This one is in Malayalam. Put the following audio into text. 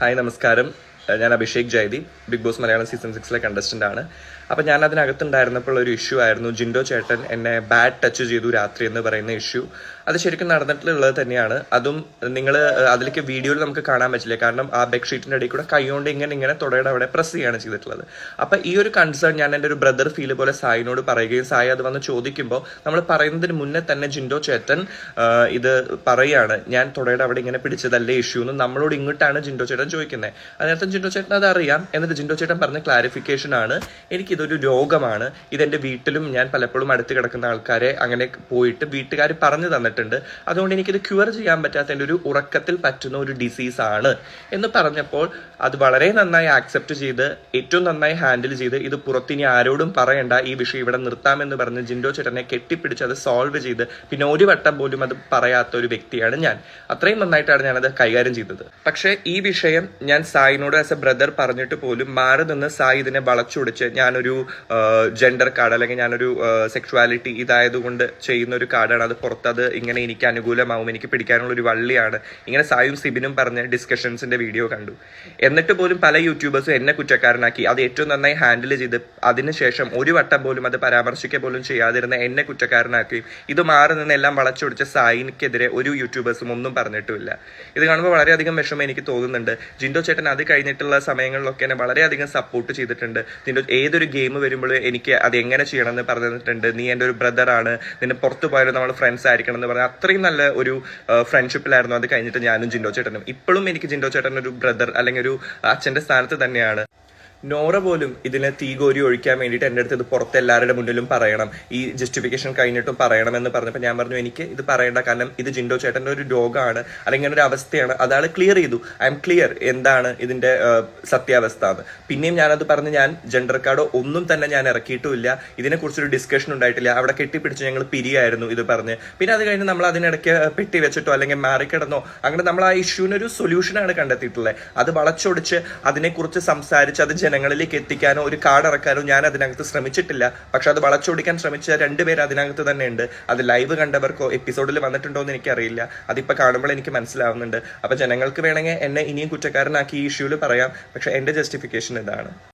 ഹായ് നമസ്കാരം. ഞാൻ Abhishek Jaidi Bigg Boss Malayalam season സിക്സിലെ contestant ആണ്. അപ്പം ഞാൻ അതിനകത്തുണ്ടായിരുന്നപ്പോൾ ഒരു ഇഷ്യൂ ആയിരുന്നു. ജിൻഡോ ചേട്ടൻ എന്നെ ബാഡ് ടച്ച് ചെയ്തു രാത്രി എന്ന് പറയുന്ന ഇഷ്യൂ അത് ശരിക്കും നടന്നിട്ടുള്ളത് തന്നെയാണ്. അതും നിങ്ങൾ അതിലേക്ക് വീഡിയോയിൽ നമുക്ക് കാണാൻ പറ്റില്ല. കാരണം ആ ബെഡ്ഷീറ്റിന്റെ ഇടയിൽ കൂടെ കൈകൊണ്ട് ഇങ്ങനെ ഇങ്ങനെ തുടയുടെ അവിടെ പ്രസ് ചെയ്യാണ് ചെയ്തിട്ടുള്ളത്. അപ്പൊ ഈ ഒരു കൺസേൺ ഞാൻ എന്റെ ഒരു ബ്രദർ ഫീൽ പോലെ സായിനോട് പറയുകയും സായി അത് വന്ന് ചോദിക്കുമ്പോൾ നമ്മൾ പറയുന്നതിന് മുന്നേ തന്നെ ജിൻഡോ ചേട്ടൻ ഇത് പറയുകയാണ് ഞാൻ തുടയുടെ അവിടെ ഇങ്ങനെ പിടിച്ചതല്ലേ ഇഷ്യൂ എന്ന് നമ്മളോട് ഇങ്ങോട്ടാണ് ജിൻഡോ ചേട്ടൻ ചോദിക്കുന്നത് അതിനർത്ഥം ജിൻഡോ ചേട്ടൻ അത് അറിയാം. എന്നിട്ട് ജിൻഡോ ചേട്ടൻ പറഞ്ഞ ക്ലാരിഫിക്കേഷൻ ആണ് എനിക്ക് ഇതൊരു രോഗമാണ്. ഇതെന്റെ വീട്ടിലും ഞാൻ പലപ്പോഴും അടുത്ത് കിടക്കുന്ന ആൾക്കാരെ അങ്ങനെ പോയിട്ട് വീട്ടുകാർ പറഞ്ഞു തന്നിട്ടുണ്ട് അതുകൊണ്ട് എനിക്കിത് ക്യൂർ ചെയ്യാൻ പറ്റാത്ത എന്റെ ഒരു ഉറക്കത്തിൽ പറ്റുന്ന ഒരു ഡിസീസ് ആണ് എന്ന് പറഞ്ഞപ്പോൾ അത് വളരെ നന്നായി ആക്സെപ്റ്റ് ചെയ്ത് ഏറ്റവും നന്നായി ഹാൻഡിൽ ചെയ്ത് ഇത് പുറത്തിനി ആരോടും പറയണ്ട ഈ വിഷയം ഇവിടെ നിർത്താമെന്ന് പറഞ്ഞ് ജിൻഡോ ചേട്ടനെ കെട്ടിപ്പിടിച്ച് അത് സോൾവ് ചെയ്ത് പിന്നെ ഒരു വട്ടം പോലും അത് പറയാത്ത ഒരു വ്യക്തിയാണ് ഞാൻ. അത്രയും നന്നായിട്ടാണ് ഞാനത് കൈകാര്യം ചെയ്തത്. പക്ഷേ ഈ വിഷയം ഞാൻ സായിനോട് ആസ് എ ബ്രദർ പറഞ്ഞിട്ട് പോലും മാറി നിന്ന് സായി ഇതിനെ വളച്ചൊടിച്ച് ഞാനൊരു ജെൻഡർ കാർഡ് അല്ലെങ്കിൽ ഞാനൊരു സെക്ഷുവാലിറ്റി ഇതായതുകൊണ്ട് ചെയ്യുന്ന ഒരു കാർഡാണ് അത് പുറത്തത് ഇങ്ങനെ എനിക്ക് അനുകൂലമാവും എനിക്ക് പിടിക്കാനുള്ള ഒരു വള്ളിയാണ്. ഇങ്ങനെ സായും സിബിനും പറഞ്ഞ ഡിസ്കഷൻസിന്റെ വീഡിയോ കണ്ടു. എന്നിട്ട് പോലും പല യൂട്യൂബേഴ്സും എന്നെ കുറ്റക്കാരനാക്കി. അത് ഏറ്റവും നന്നായി ഹാൻഡിൽ ചെയ്ത് അതിനുശേഷം ഒരു വട്ടം പോലും അത് പരാമർശിക്കുക പോലും ചെയ്യാതിരുന്ന എന്നെ കുറ്റക്കാരനാക്കുകയും ഇത് മാറി നിന്ന് എല്ലാം വളച്ചൊടിച്ച സായിനിക്കെതിരെ ഒരു യൂട്യൂബേഴ്സും ഒന്നും പറഞ്ഞിട്ടുമില്ല. ഇത് കാണുമ്പോൾ വളരെയധികം വിഷമം എനിക്ക് തോന്നുന്നുണ്ട്. ജിൻഡോ ചേട്ടൻ അത് കഴിഞ്ഞിട്ടുള്ള സമയങ്ങളിലൊക്കെ എന്നെ വളരെയധികം സപ്പോർട്ട് ചെയ്തിട്ടുണ്ട്. ജിൻഡോ ഏതൊരു ഗെയിം വരുമ്പോഴും എനിക്ക് അത് എങ്ങനെ ചെയ്യണമെന്ന് എന്ന് പറഞ്ഞു നീ എന്റെ ഒരു ബ്രദറാണ് നിന്നെ പുറത്തു പോയാലും നമ്മൾ ഫ്രണ്ട്സ് ആയിരിക്കണം എന്ന് പറഞ്ഞാൽ അത്രയും നല്ല ഒരു ഫ്രണ്ട്ഷിപ്പിലായിരുന്നു അത് കഴിഞ്ഞിട്ട് ഞാനും ജിൻഡോ ചേട്ടനും. ഇപ്പോഴും എനിക്ക് ജിൻഡോ ചേട്ടൻ ഒരു ബ്രദർ അല്ലെങ്കിൽ ഒരു അച്ഛന്റെ സ്ഥാനത്ത് തന്നെയാണ്. നോറ പോലും ഇതിനെ തീ കോരി ഒഴിക്കാൻ വേണ്ടിയിട്ട് എന്റെ അടുത്ത് ഇത് പുറത്ത് എല്ലാവരുടെ മുന്നിലും പറയണം. ഈ ജസ്റ്റിഫിക്കേഷൻ കഴിഞ്ഞിട്ടും പറയണമെന്ന് പറഞ്ഞപ്പോൾ ഞാൻ പറഞ്ഞു എനിക്ക് ഇത് പറയേണ്ട. കാരണം ഇത് ജിൻഡോ ചേട്ടന്റെ ഒരു രോഗമാണ് അല്ലെങ്കിൽ ഒരു അവസ്ഥയാണ്. അതാൾ ക്ലിയർ ചെയ്തു. ഐ എം ക്ലിയർ എന്താണ് ഇതിന്റെ സത്യാവസ്ഥ എന്ന് പിന്നെയും ഞാനത് പറഞ്ഞ് ഞാൻ ജെൻഡർ കാർഡോ ഒന്നും തന്നെ ഞാൻ ഇറക്കിയിട്ടുമില്ല. ഇതിനെക്കുറിച്ചൊരു ഡിസ്കഷൻ ഉണ്ടായിട്ടില്ല. അവിടെ കെട്ടിപ്പിടിച്ച് ഞങ്ങൾ പിരിയായിരുന്നു ഇത് പറഞ്ഞ്. പിന്നെ അത് കഴിഞ്ഞ് നമ്മൾ അതിനിടയ്ക്ക് പെട്ടി വെച്ചിട്ടോ അല്ലെങ്കിൽ മാറിക്കിടന്നോ അങ്ങനെ നമ്മൾ ആ ഇഷ്യൂവിനൊരു സൊല്യൂഷനാണ് കണ്ടെത്തിയിട്ടുള്ളത്. അത് വളച്ചൊടിച്ച് അതിനെക്കുറിച്ച് സംസാരിച്ച് അത് ജനങ്ങളിലേക്ക് എത്തിക്കാനോ ഒരു കാർഡ് ഇറക്കാനോ ഞാൻ അതിനകത്ത് ശ്രമിച്ചിട്ടില്ല. പക്ഷെ അത് വളച്ചൊടിക്കാൻ ശ്രമിച്ച രണ്ടുപേർ അതിനകത്ത് തന്നെ ഉണ്ട് അത് ലൈവ് കണ്ടവർക്കോ എപ്പിസോഡിൽ വന്നിട്ടുണ്ടോ എന്ന് എനിക്കറിയില്ല. അതിപ്പോ കാണുമ്പോൾ എനിക്ക് മനസ്സിലാവുന്നുണ്ട്. അപ്പൊ ജനങ്ങൾക്ക് വേണമെങ്കിൽ എന്നെ ഇനിയും കുറ്റക്കാരനാക്കി ഈ ഇഷ്യൂവിൽ പറയാം. പക്ഷെ എന്റെ ജസ്റ്റിഫിക്കേഷൻ ഇതാണ്.